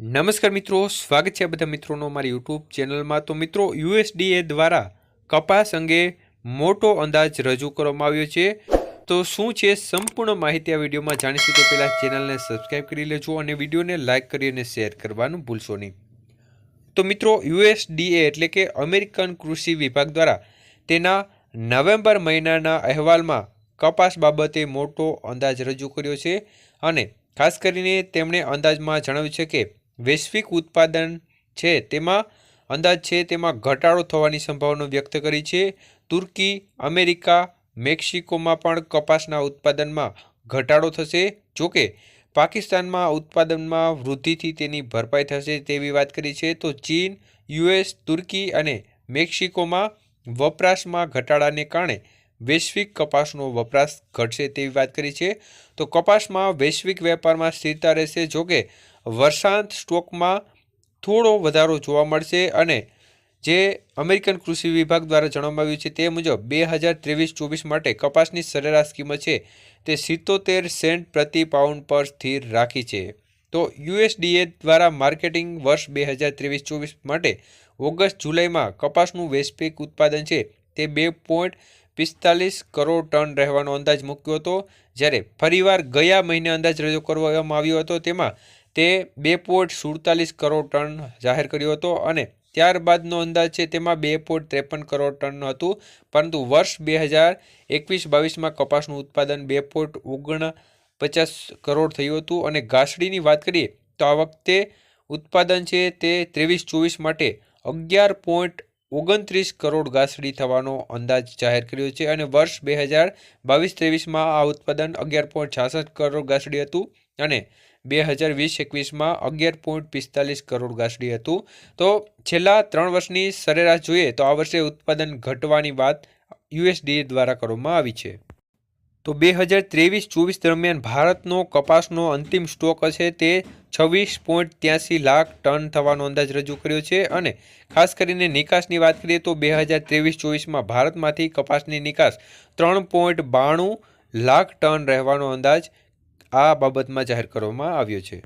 નમસ્કાર મિત્રો, સ્વાગત છે બધા મિત્રોનો મારી યુટ્યુબ ચેનલમાં. તો મિત્રો યુએસડીએ દ્વારા કપાસ અંગે મોટો અંદાજ રજૂ કરવામાં આવ્યો છે. તો શું છે સંપૂર્ણ માહિતી આ વિડીયોમાં જાણીશું તો પહેલાં ચેનલને સબસ્ક્રાઈબ કરી લેજો અને વિડીયોને લાઇક કરી અને શેર કરવાનું ભૂલશો નહીં. તો મિત્રો યુએસડીએ એટલે કે અમેરિકન કૃષિ વિભાગ દ્વારા તેના નવેમ્બર મહિનાના અહેવાલમાં કપાસ બાબતે મોટો અંદાજ રજૂ કર્યો છે. અને ખાસ કરીને તેમણે અંદાજમાં જણાવ્યું છે કે વૈશ્વિક ઉત્પાદન છે, તેમાં અંદાજ છે તેમાં ઘટાડો થવાની સંભાવના વ્યક્ત કરી છે. તુર્કી, અમેરિકા, મેક્સિકોમાં પણ કપાસના ઉત્પાદનમાં ઘટાડો થશે. જોકે, પાકિસ્તાનમાં ઉત્પાદનમાં વૃદ્ધિથી તેની ભરપાઈ થશે તેવી વાત કરી છે. તો ચીન, યુએસ, તુર્કી અને મેક્સિકોમાં વપરાશમાં ઘટાડાને કારણે વૈશ્વિક કપાસનો વપરાશ ઘટશે તેવી વાત કરી છે. તો કપાસમાં વૈશ્વિક વેપારમાં સ્થિરતા રહેશે જોકે વર્ષાંત સ્ટોકમાં થોડો વધારો જોવા મળશે અને જે અમેરિકન કૃષિ વિભાગ દ્વારા જણાવવામાં આવ્યું છે તે મુજબ બે હજાર ત્રેવીસ ચોવીસ માટે કપાસની સરેરાશ કિંમત છે તે સિત્તોતેર સેન્ટ પ્રતિ પાઉન્ડ પર સ્થિર રાખી છે. તો યુએસડીએ દ્વારા માર્કેટિંગ વર્ષ બે હજાર ત્રેવીસ ચોવીસ માટે ઓગસ્ટ જુલાઈમાં કપાસનું વૈશ્વિક ઉત્પાદન છે તે બે પોઈન્ટ પિસ્તાલીસ કરોડ ટન રહેવાનો અંદાજ મૂક્યો હતો. જ્યારે ફરીવાર ગયા મહિને અંદાજ રજૂ કરવામાં આવ્યો હતો, તેમાં તે બે પોઈન્ટ સુડતાલીસ કરોડ ટન જાહેર કર્યો હતો અને ત્યારબાદનો અંદાજ છે તેમાં બે પોઈન્ટ ત્રેપન કરોડ ટન હતું. પરંતુ વર્ષ બે હજાર એકવીસ બાવીસમાં કપાસનું ઉત્પાદન બે પોઈન્ટ ઓગણ પચાસ કરોડ થયું હતું. અને ઘાસડીની વાત કરીએ તો આ વખતે ઉત્પાદન છે તે ત્રેવીસ ચોવીસ માટે અગિયાર પોઈન્ટ ઓગણત્રીસ કરોડ ઘાસડી થવાનો અંદાજ જાહેર કર્યો છે અને વર્ષ બે હજાર બાવીસ ત્રેવીસમાં આ ઉત્પાદન અગિયાર પોઈન્ટ છાસઠ કરોડ ઘાસડી હતું અને બે હજાર વીસ એકવીસમાં અગિયાર પોઈન્ટ પિસ્તાલીસ કરોડ ઘાસડી હતું. તો છેલ્લા ત્રણ વર્ષની સરેરાશ જોઈએ તો આ વર્ષે ઉત્પાદન ઘટવાની વાત યુએસડીએ દ્વારા કરવામાં આવી છે. તો બે હજાર ત્રેવીસ ચોવીસ દરમિયાન ભારતનો કપાસનો અંતિમ સ્ટોક હશે તે છવ્વીસ પોઈન્ટ ત્યાસી લાખ ટન થવાનો અંદાજ રજૂ કર્યો છે અને ખાસ કરીને નિકાસની વાત કરીએ તો બે હજાર ત્રેવીસ ચોવીસમાં ભારતમાંથી કપાસની નિકાસ ત્રણ પોઈન્ટ બાણું લાખ ટન રહેવાનો અંદાજ આ બાબતમાં જાહેર કરવામાં આવ્યો છે.